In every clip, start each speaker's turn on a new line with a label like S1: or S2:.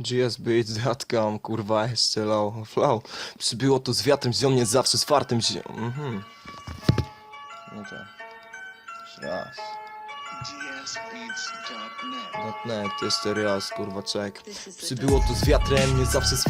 S1: GS Beats, Zatcam, kurwa, jeszcze low, flow. Przybyło to z wiatrem, ziom nie zawsze z fartem. Mhm. No to... Jeszcze raz. Net, jeszcze raz, kurwa, czek. Przybyło to z wiatrem, nie zawsze z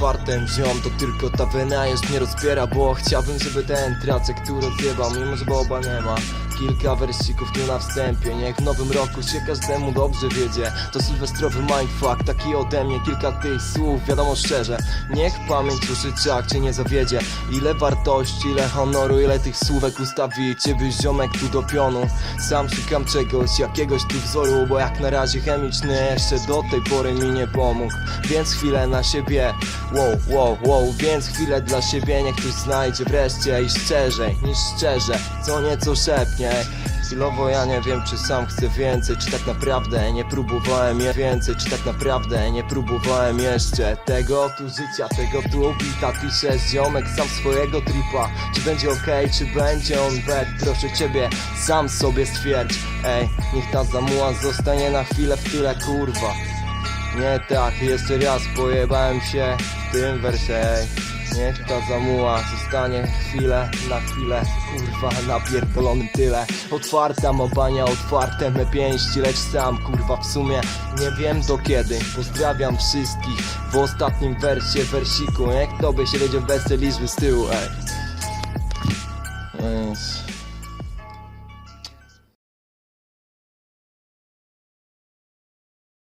S1: Ziom, to tylko ta wena już mnie rozbiera Bo chciałbym, żeby ten tracek tu rozjebał Mimo, że Boba nie ma Kilka wersików tu na wstępie. Niech w nowym roku się każdemu dobrze wiedzie. To sylwestrowy mindfuck, taki ode mnie Kilka tych słów, wiadomo szczerze Niech pamięć w uszyczach cię nie zawiedzie. Ile wartości, ile honoru, ile tych słówek ustawicie Byś ziomek tu do pionu. Sam szukam czegoś, jakiegoś tu wzoru Bo jak na razie chemiczny jeszcze do tej pory mi nie pomógł. Więc chwilę na siebie, wow, wow, wow. Więc chwilę dla siebie, niech ktoś znajdzie wreszcie I szczerzej niż szczerze, co nieco szepnie Chwilowo ja nie wiem czy sam chcę więcej Czy tak naprawdę nie próbowałem je więcej Czy tak naprawdę nie próbowałem jeszcze Tego tu życia, tego tu bita Pisze ziomek sam swojego tripa. Czy będzie okej, czy będzie on bad? Proszę ciebie, sam sobie stwierdź. Ej, niech ta zamuła zostanie na chwilę w tyle kurwa. Nie tak, jeszcze raz pojebałem się w tym wersie. Niech ta zamuła zostanie chwilę na chwilę Kurwa na pierdolonym tyle. Otwarta ma bania, otwarte me pięści Lecz sam kurwa w sumie nie wiem do kiedy. Pozdrawiam wszystkich w ostatnim wersie, versiku Niech to by się wiedział liczby z tyłu ej. Więc...